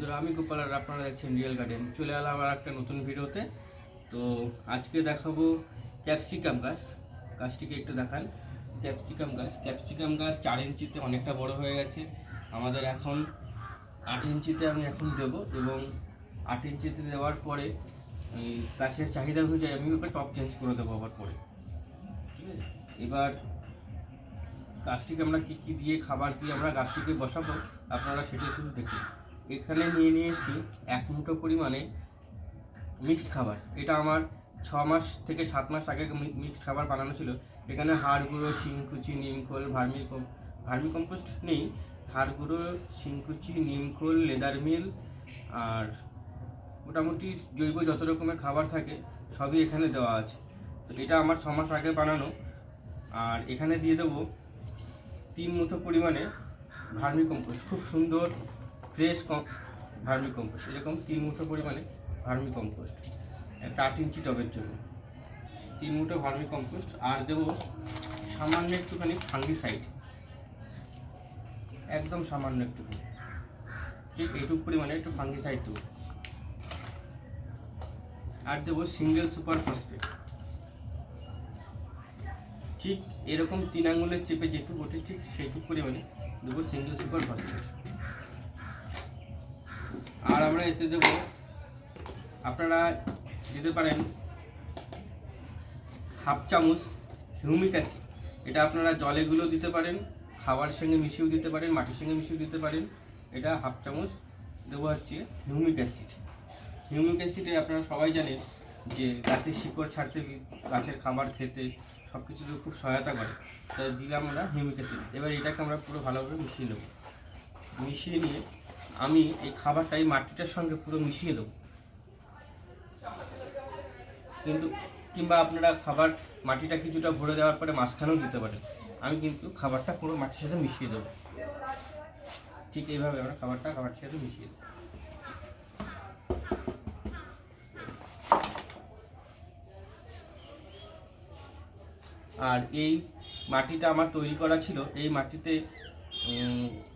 বন্ধুরা, আমি গোপাল আর আপনারা দেখছেন রিয়েল গার্ডেন চলে এলাম আমার একটা নতুন ভিডিওতে। তো আজকে দেখাবো ক্যাপসিকাম গাছ। গাছটিকে একটু দেখান। ক্যাপসিকাম গাছ। ক্যাপসিকাম গাছ চার ইঞ্চিতে অনেকটা বড় হয়ে গেছে। আমাদের এখন আট ইঞ্চিতে আমি এখন দেব এবং আট ইঞ্চিতে দেওয়ার পরে গাছের চাহিদা অনুযায়ী আমি ওকে টপ চেঞ্জ করে দেবো আবার পরে। ঠিক আছে? এবার গাছটিকে আমরা কী কী দিয়ে, খাবার দিয়ে আমরা গাছটিকে বসাবো, আপনারা সেটাই শুধু দেখুন। এখানে নিয়ে নিয়েছি এক মুঠো পরিমাণে মিক্সড খাবার। এটা আমার ছ মাস থেকে সাত মাস আগে মিক্সড খাবার বানানো ছিল। এখানে হাড় গুঁড়ো শিংকুচি নিমখোল ভার্মি কম, ভার্মি কম্পোস্ট নেই। হাড় গুঁড়ো শিংকুচি নিমখোল লেদার মিল আর মোটামুটি জৈব যত রকমের খাবার থাকে সবই এখানে দেওয়া আছে। তো এটা আমার ছ মাস আগে বানানো। আর এখানে দিয়ে দেবো তিন মুঠো পরিমাণে ভার্মি কম্পোস্ট খুব সুন্দর ফ্রেশ কম, ভার্মি কম্পোস্ট। এরকম তিন মুঠো পরিমাণে ভার্মি কম্পোস্ট, একটা আট ইঞ্চি টবের জন্য। তিন মুঠো ভার্মি কম্পোস্ট, আর দেবো সামান্য একটুখানি ফাঙ্গিসাইড। একদম সামান্য একটুখানি। ঠিক এইটুকু পরিমাণে একটু ফাঙ্গিসাইড দেবো। আর দেবো সিঙ্গেল সুপার ফসফেট। ঠিক এরকম তিন আঙুলের চেপে যেটুকু ওঠে, ঠিক সেইটুকু পরিমাণে দেবো সিঙ্গেল সুপার ফসফেট। আর আমরা এতে দেব। আপনারা দিতে পারেন হাফ চামচ হিউমিক অ্যাসিড। এটা আপনারা জলেগুলো দিতে পারেন খাবার সঙ্গে মিশিয়েও দিতে পারেন, মাটির সঙ্গে মিশিয়েও দিতে পারেন। এটা হাফ চামচ দেবো হচ্ছে হিউমিক অ্যাসিড। হিউমিক অ্যাসিডে আপনারা সবাই জানেন যে গাছের শিকড় ছাড়তে, গাছের খাবার খেতে সব কিছুতে খুব সহায়তা করে। তাই দিলাম আমরা হিউমিক অ্যাসিড। এবার এটাকে আমরা পুরো ভালোভাবে মিশিয়ে নেব। মিশিয়ে নিয়ে আমি এই খাবারটা এই মাটিটার সঙ্গে পুরো মিশিয়ে দেবো। কিন্তু কিংবা আপনারা খাবার মাটিটা কিছুটা ভরে দেওয়ার পরে মাঝখানেও দিতে পারেন। আমি কিন্তু খাবারটা পুরো মাটির সাথে মিশিয়ে দেবো। ঠিক এইভাবে আমরা খাবারটা খাবারটির সাথে মিশিয়ে দেবো। আর এই মাটিটা আমার তৈরি করা ছিল, এই মাটিতে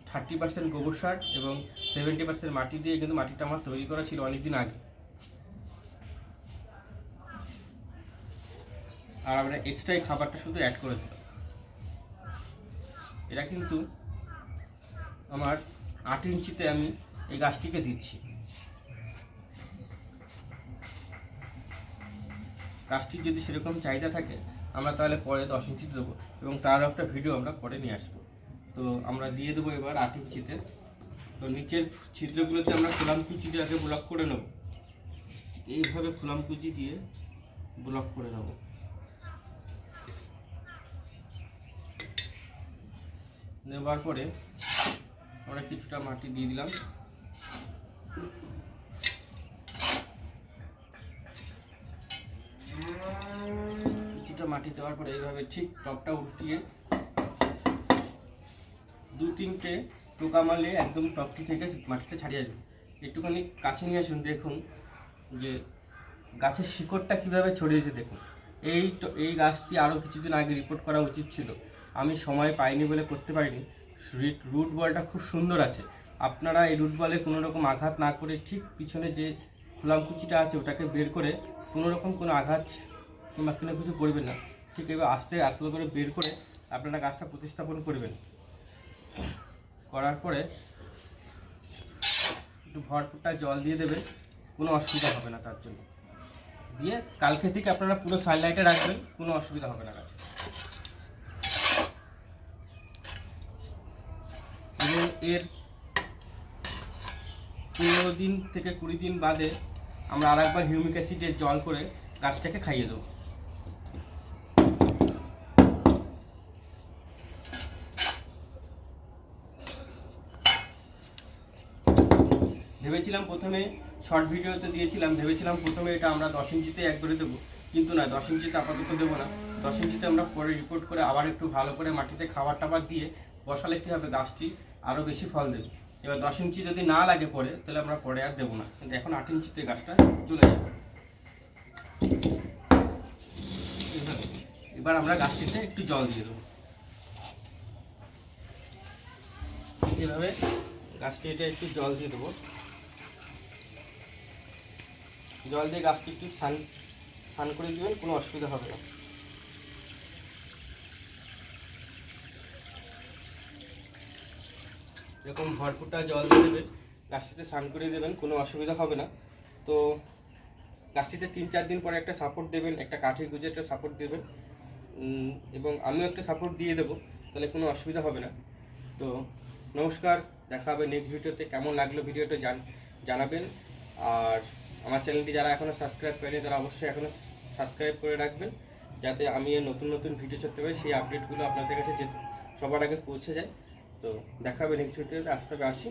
থার্টি পার্সেন্ট গোবর সার এবং সেভেন্টি পার্সেন্ট মাটি দিয়ে কিন্তু মাটিটা আমার তৈরি করা ছিল অনেকদিন আগে। আর আমরা এক্সট্রা এই খাবারটা শুধু অ্যাড করে দিলাম। এটা কিন্তু আমার আট ইঞ্চিতে আমি এই গাছটিকে দিচ্ছি। গাছটির যদি সেরকম চাহিদা থাকে, আমরা তাহলে পরে দশ ইঞ্চিতে দেবো এবং তার একটা ভিডিও আমরা পরে নিয়ে আসব। তো আমরা দিয়ে দেবো এবার আট ইঞ্চিতে। তো নিচের ছিদ্রগুলোতে আমরা ফুলাম কুচি দিয়ে আগে ব্লক করে নেব এইভাবে কুচি দিয়ে ব্লক করে নেব। নেবার পরে আমরা কিছুটা মাটি দিয়ে দিলাম। কিছুটা মাটি দেওয়ার পরে এইভাবে ঠিক টপটা উল্টিয়ে দু তিনটে টোকা মারলে একদম টপটি থেকে মাটিটা ছাড়িয়ে যাবে একটুখানি কাছে নিয়ে আসুন, দেখুন যে গাছের শিকড়টা কীভাবে ছড়িয়েছে দেখুন। এই এই গাছটি আরও কিছুদিন আগে রিপোর্ট করা উচিত ছিল। আমি সময় পাইনি বলে করতে পারিনি। রুট রুট বলটা খুব সুন্দর আছে। আপনারা এই রুট বলে কোনো রকম আঘাত না করে ঠিক পিছনে যে খোলামকুচিটা আছে ওটাকে বের করে কোনো রকম কোনো আঘাত কিংবা কোনো কিছু করবেন না। ঠিক এবার আস্তে আস্তে করে বের করে আপনারা গাছটা প্রতিস্থাপন করবেন। করার পরে একটু ভরপুরটা জল দিয়ে দেবে, কোনো অসুবিধা হবে না তার জন্য। দিয়ে কালকে থেকে আপনারা পুরো সানলাইটে রাখবেন, কোনো অসুবিধা হবে না গাছে। এবং এর পনেরো দিন থেকে কুড়ি দিন বাদে আমরা আরেকবার হিউমিক অ্যাসিডের জল করে গাছটাকে খাইয়ে দেবো। ভেবেছিলাম প্রথমে শর্ট ভিডিওতে দিয়েছিলাম, ভেবেছিলাম প্রথমে এটা আমরা দশ ইঞ্চিতে একবারে দেবো। কিন্তু না, দশ ইঞ্চিতে আপাতত দেবো না। দশ ইঞ্চিতে আমরা পরে রিপোর্ট করে আবার একটু ভালো করে মাটিতে খাবার টাবার দিয়ে বসালে কী হবে? গাছটি আরও বেশি ফল দেবে। এবার দশ ইঞ্চি যদি না লাগে পরে, তাহলে আমরা পরে আর দেবো না। কিন্তু এখন আট ইঞ্চিতে গাছটা চলে যাবে। এবার আমরা গাছটিতে একটু জল দিয়ে দেবো। এভাবে গাছটিতে একটু জল দিয়ে দেবো। জল দিয়ে গাছটি একটু স্নান স্নান করে দেবেন, কোনো অসুবিধা হবে না। এরকম ভরপুরটা জল দিয়ে দেবেন, গাছটিতে স্নান করে দেবেন, কোনো অসুবিধা হবে না। তো গাছটিতে তিন চার দিন পরে একটা সাপোর্ট দেবেন, একটা কাঠের গুজে একটা সাপোর্ট দেবেন। এবং আমিও একটা সাপোর্ট দিয়ে দেবো, তাহলে কোনো অসুবিধা হবে না। তো নমস্কার, দেখা হবে নেক্সট ভিডিওতে কেমন লাগল ভিডিওটা জান, জানাবেন। আর আমার চ্যানেলটি যারা এখনও সাবস্ক্রাইব করেনি, তারা অবশ্যই এখনও সাবস্ক্রাইব করে রাখবেন, যাতে আমি নতুন নতুন ভিডিও ছাড়তে পারি, সেই আপডেটগুলো আপনাদের কাছে সবার আগে পৌঁছে যায়। তো দেখাবেন নেক্সট ভিডিওতে আসতে হবে আসি।